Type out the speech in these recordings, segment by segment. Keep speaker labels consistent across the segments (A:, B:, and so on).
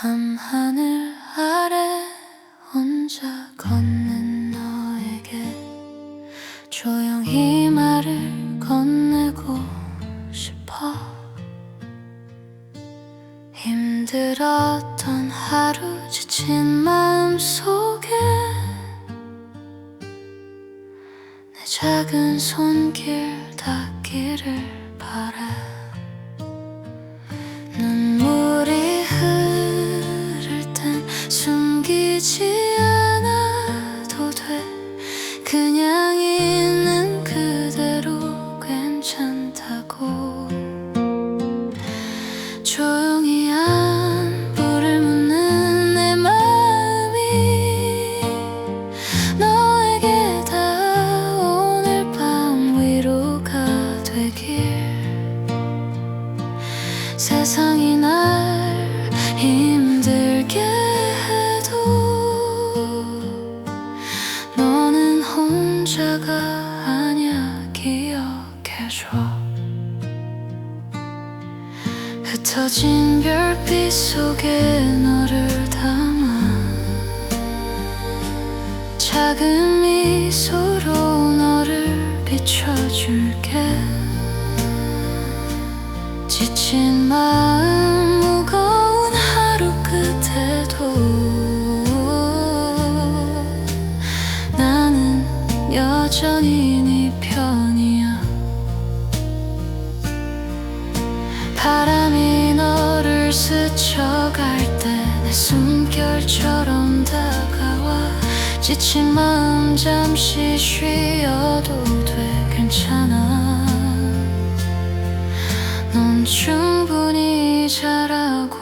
A: 밤하늘 아래 혼자 걷는 너에게 조용히 말을 건네고 싶어. 힘들었던 하루 지친 마음 속에 내 작은 손길 닿기를 바래 괜찮다고. 조용히 안부를 묻는 내 마음이 너에게 다 오늘 밤 위로가 되길. 세상이 날 기억해줘 흩어진 별빛 속에 너를 담아 작은 미소로 너를 비춰줄게. 지친 마음 무거운 하루 끝에도 나는 여전히 네 편이야 바람이 너를 스쳐갈 때 내 숨결처럼 다가와. 지친 마음 잠시 쉬어도 돼 괜찮아. 넌 충분히 잘하고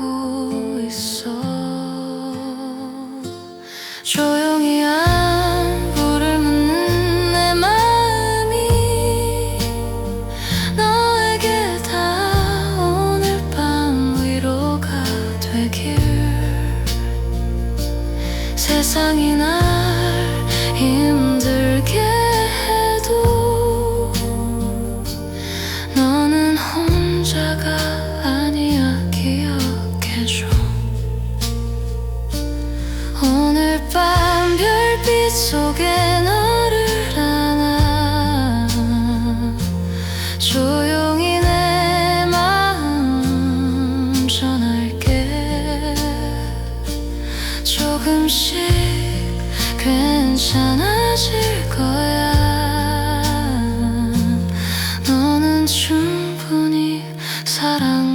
A: 세상이 날 힘들게 해도 너는 혼자가 아니야 기억해줘. 오늘 밤 별빛 속에 너를 안아 조용 조금씩 괜찮아질 거야. 너는 충분히 사랑